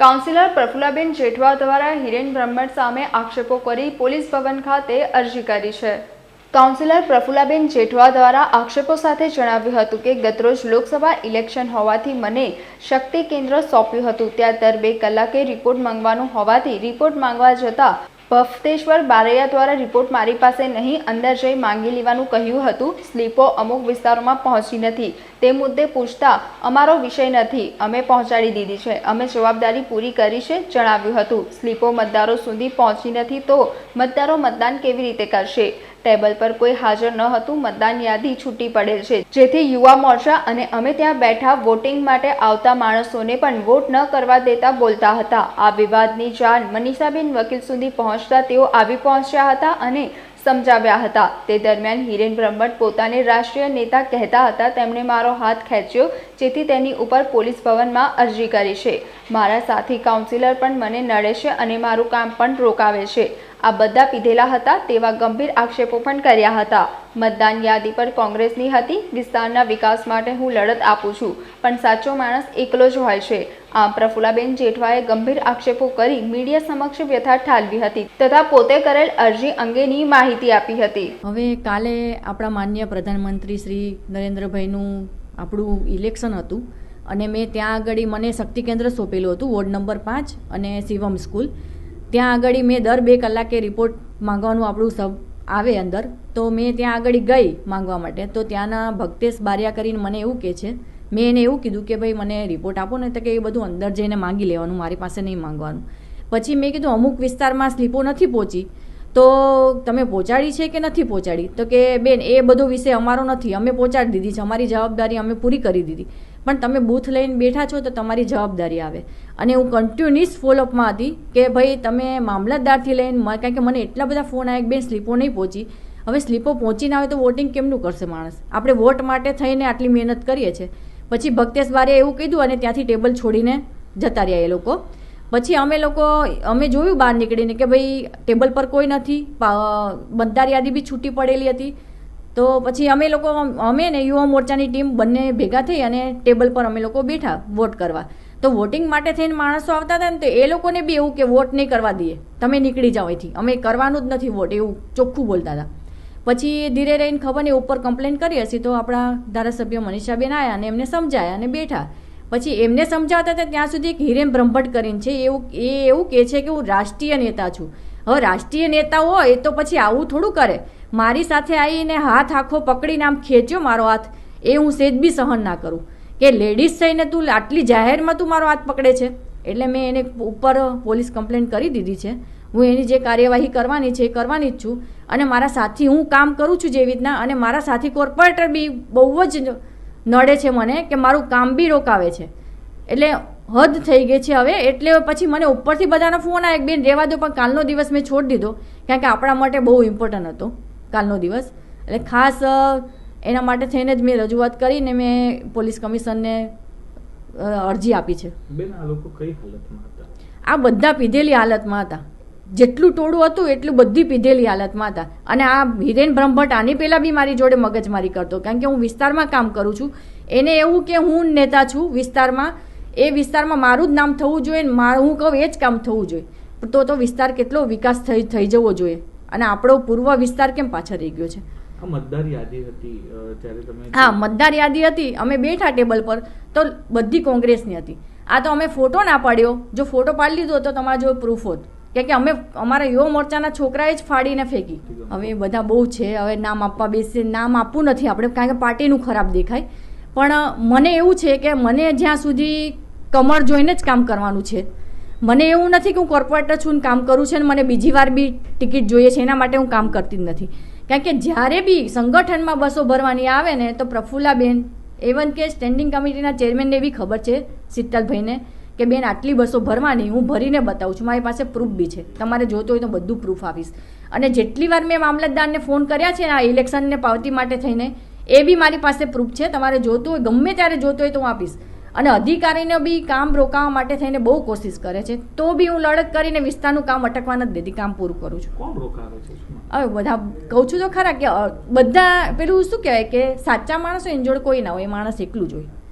Councillor Prafulaben Jethwa દ્વારા હિરેન બ્રહ્મણ સામે આક્ષેપો કરી પોલીસ ભવન ખાતે અરજી કરી છે. કાઉન્સિલર પ્રફુલ્લાબેન જેઠવા દ્વારા આક્ષેપો સાથે જણાવ્યું હતું કે, ગતરોજ લોકસભા ઇલેક્શન હોવાથી મને શક્તિ કેન્દ્ર સોંપ્યું હતું. ત્યાં દર બે કલાકે રિપોર્ટ માંગવાનું હોવાથી રિપોર્ટ માંગવા જતાં ભફતેશ્વર બારૈયા દ્વારા રિપોર્ટ મારી પાસે નહીં, અંદર જઈ માંગી લેવાનું કહ્યું હતું. સ્લીપો અમુક વિસ્તારોમાં પહોંચી નથી. તે મુદ્દે પૂછતા, અમારો વિષય નથી. અમે પહોંચાડી દીધી છે. અમે જવાબદારી પૂરી કરી છે, જણાવ્યું હતું. સ્લીપો મતદારો સુધી પહોંચી નથી તો મતદારો મતદાન કેવી રીતે કરશે? ટેબલ પર કોઈ હાજર ન હતું, મતદાન યાદી છૂટી પડેલ છે. જેથી યુવા મોરચા અને અમે ત્યાં બેઠા વોટિંગ માટે આવતા માણસોને પણ વોટ ન કરવા દેતા બોલતા હતા. આ વિવાદની જાણ મનીષાબેન વકીલ સુધી પહોંચતા તેઓ આવી પહોંચ્યા હતા અને સમજાવ્યા હતા. તે દરમિયાન હિરેન બ્રહ્મટ પોતાને રાષ્ટ્રીય નેતા કહેતા હતા, તેમણે મારો હાથ ખેંચ્યો, જેથી તેની ઉપર પોલીસ ભવનમાં અરજી કરી છે. મારા સાથી કાઉન્સિલર પણ મને નડે છે અને મારું કામ પણ રોકાવે છે. આ બધા પીધેલા હતા તેવા ગંભીર આક્ષેપો પણ કર્યા હતા. મતદાન યાદી પર કોંગ્રેસની હતી, વિસ્તારના વિકાસ માટે હું લડત આપું છું, પણ સાચો માણસ એકલો જ હોય છે. આમ પ્રફુલાબેન જેઠવાએ ગંભીર આક્ષેપો કરી મીડિયા સમક્ષ વ્યથા ઠાલવી હતી તથા પોતે કરેલ અરજી અંગેની માહિતી આપી હતી. હવે કાલે આપણા માન્ય પ્રધાનમંત્રી શ્રી નરેન્દ્રભાઈનું આપણું ઇલેક્શન હતું અને મેં ત્યાં આગળ મને શક્તિ કેન્દ્ર સોંપેલું હતું, વોર્ડ નંબર પાંચ અને શિવમ સ્કૂલ. ત્યાં આગળ મેં દર બે કલાકે રિપોર્ટ માંગવાનું આપણું સબ આવે અંદર. તો મેં ત્યાં આગળ ગઈ માંગવા માટે. તો ત્યાંના ભક્તેશ બારિયા કરીને મને એવું કહે છે, મેં એને એવું કીધું કે ભાઈ, મને રિપોર્ટ આપો ને તો કે એ બધું અંદર જઈને માંગી લેવાનું, મારી પાસે નહીં માંગવાનું. પછી મેં કીધું, અમુક વિસ્તારમાં સ્લીપો નથી પહોંચી. તો તમે પહોંચાડી છે કે નથી પહોંચાડી? તો કે, બેન, એ બધો વિષય અમારો નથી. અમે પહોંચાડી દીધી છે. અમારી જવાબદારી અમે પૂરી કરી દીધી. પણ તમે બૂથ લઈને બેઠા છો તો તમારી જવાબદારી આવે. અને હું કન્ટિન્યુઅસ ફોલોઅપમાં હતી કે ભાઈ તમે મામલતદારથી લઈને કારણ કે મને એટલા બધા ફોન આવ્યા બેન સ્લીપો નહીં પહોંચી. હવે સ્લીપો પહોંચી ના આવે તો વોટિંગ કેમનું કરશે માણસ? આપણે વોટ માટે થઈને આટલી મહેનત કરીએ છીએ. પછી ભક્તેશ બારીએ એવું કીધું અને ત્યાંથી ટેબલ છોડીને જતા રહ્યા એ લોકો. પછી અમે લોકો, અમે જોયું બહાર નીકળીને કે ભાઈ ટેબલ પર કોઈ નથી. પા- યાદી બી છૂટી પડેલી હતી. તો પછી અમે લોકો, અમે ને યુવા મોરચાની ટીમ બંને ભેગા થઈ અને ટેબલ પર અમે લોકો બેઠા વોટ કરવા. તો વોટિંગ માટે થઈને માણસો આવતા હતા ને તો એ લોકોને બી એવું કે વોટ નહીં કરવા દઈએ. તમે નીકળી જાઓ અહીંથી. અમે કરવાનું જ નથી વોટ, એવું ચોખ્ખું બોલતા હતા. પછી ધીરે રહીને ખબર નહીં, ઉપર કમ્પ્લેન કરી હશે તો આપણા ધારાસભ્ય મનીષાબેન આવ્યા અને એમને સમજાયા અને બેઠા. પછી એમને સમજાવતા હતા ત્યાં સુધી એક હિરેન બ્રહ્મભટ્ટ કરીને છે, એવું, એ એવું કહે છે કે હું રાષ્ટ્રીય નેતા છું. હવે રાષ્ટ્રીય નેતા હોય તો પછી આવું થોડું કરે. મારી સાથે આવીને હાથ આખો પકડીને આમ ખેંચ્યો મારો હાથ. એ હું સેજ બી સહન ના કરું. કે લેડીઝ થઈને તું આટલી જાહેરમાં તું મારો હાથ પકડે છે? એટલે મેં એને ઉપર પોલીસ કમ્પ્લેન કરી દીધી છે. હું એની જે કાર્યવાહી કરવાની છે એ કરવાની જ છું. અને મારા સાથી હું કામ કરું છું જેવી રીતના અને મારા સાથી કોર્પોરેટર બી બહુ જ નડે છે મને કે મારું કામ બી રોકાવે છે. એટલે હદ થઈ ગઈ છે હવે. એટલે પછી મને ઉપરથી બધાનો ફોન આવે બેન રહેવા દો, પણ કાલનો દિવસ મેં છોડી દીધો. કારણ કે આપણા માટે બહુ ઇમ્પોર્ટન્ટ હતો. કાલનો દિવસ. એટલે ખાસ એના માટે થઈને જ મેં રજૂઆત કરીને મેં પોલીસ કમિશનને અરજી આપી છે. બેન આ લોકો કઈ હાલતમાં હતા? આ બધા પીધેલી હાલતમાં હતા. જેટલું ટોળું હતું એટલું બધી પીધેલી હાલતમાં હતા. અને આ હિરેન બ્રહ્મભટ્ટ આની પહેલાં બી મારી જોડે મગજમારી કરતો કારણ કે હું વિસ્તારમાં કામ કરું છું. એને એવું કે હું નેતા છું વિસ્તારમાં એ વિસ્તારમાં મારું જ નામ થવું જોઈએ મારું હું કહું એ જ કામ થવું જોઈએ. તો તો વિસ્તાર કેટલો વિકાસ થઈ થઈ જવો જોઈએ. અને આપણો પૂર્વ વિસ્તાર કેમ પાછળ રહી ગયો છે? મતદાર યાદી હતી અ, તમે હા મતદાર યાદી હતી. અમે બેઠા ટેબલ પર તો બધી કોંગ્રેસની હતી. આ તો અમે ફોટો ના પાડ્યો. જો ફોટો પાડી લીધો તો તમારા જો પ્રૂફ હોત. કારણ કે અમે અમારા યુવા મોરચાના છોકરાએ જ ફાડીને ફેંકી. હવે બધા બહુ છે. હવે નામ આપવા બેસી નામ આપવું નથી આપણે કારણ કે પાર્ટીનું ખરાબ દેખાય. પણ મને એવું છે કે મને જ્યાં સુધી કમર જોઈને જ કામ કરવાનું છે. મને એવું નથી કે હું કોર્પોરેટર છું કામ કરું છું અને મને બીજી વાર બી ટિકિટ જોઈએ છે, એના માટે હું કામ કરતી જ નથી. કારણ કે જ્યારે બી સંગઠનમાં બસો ભરવાની આવે ને, તો પ્રફુલ્લાબેન, એવન કે સ્ટેન્ડિંગ કમિટીના ચેરમેનને બી ખબર છે, શીતલભાઈને, કે બેન, આટલી બસો ભરવાની, હું ભરીને બતાવું છું. મારી પાસે પ્રૂફ બી છે. તમારે જોતું હોય તો બધું પ્રૂફ આપીશ અને જેટલી વાર મેં મામલતદારને ફોન કર્યા છે આ ઇલેક્શનને પાવતી માટે થઈને, એ બી મારી પાસે પ્રૂફ છે. તમારે જોતું હોય, ગમે ત્યારે જોતું હોય તો હું આપીશ. અને અધિકારીને બી કામ રોકાવા માટે થઈને બહુ કોશિશ કરે છે. તો બી હું લડત કરીને વિસ્તારનું કામ અટકવા નથી દેતી કામ પૂરું કરું છું. કોણ રોકાવે છે? હવે બધા કહું છું તો ખરા કે બધા પેલું શું કહેવાય કે સાચા માણસો એની જોડે કોઈ ના હોય એ માણસ એકલું જ હોય.